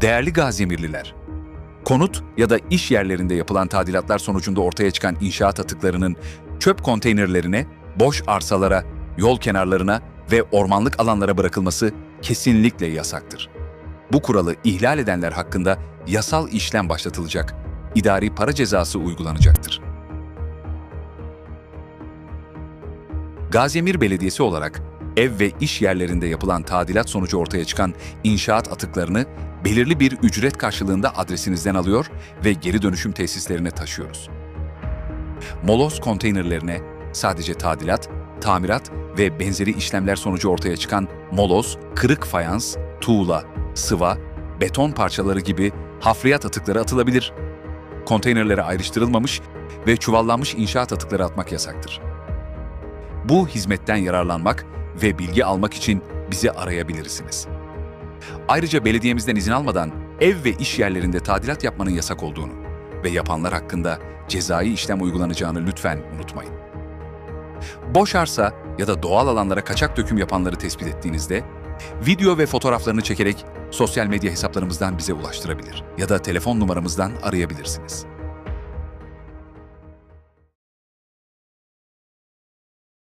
Değerli Gaziemirliler, konut ya da iş yerlerinde yapılan tadilatlar sonucunda ortaya çıkan inşaat atıklarının çöp konteynerlerine, boş arsalara, yol kenarlarına ve ormanlık alanlara bırakılması kesinlikle yasaktır. Bu kuralı ihlal edenler hakkında yasal işlem başlatılacak, idari para cezası uygulanacaktır. Gaziemir Belediyesi olarak ev ve iş yerlerinde yapılan tadilat sonucu ortaya çıkan inşaat atıklarını belirli bir ücret karşılığında adresinizden alıyor ve geri dönüşüm tesislerine taşıyoruz. Moloz konteynerlerine sadece tadilat, tamirat ve benzeri işlemler sonucu ortaya çıkan moloz, kırık fayans, tuğla, sıva, beton parçaları gibi hafriyat atıkları atılabilir. Konteynerlere ayrıştırılmamış ve çuvallanmış inşaat atıkları atmak yasaktır. Bu hizmetten yararlanmak ve bilgi almak için bizi arayabilirsiniz. Ayrıca belediyemizden izin almadan ev ve iş yerlerinde tadilat yapmanın yasak olduğunu ve yapanlar hakkında cezai işlem uygulanacağını lütfen unutmayın. Boş arsa ya da doğal alanlara kaçak döküm yapanları tespit ettiğinizde video ve fotoğraflarını çekerek sosyal medya hesaplarımızdan bize ulaştırabilir ya da telefon numaramızdan arayabilirsiniz.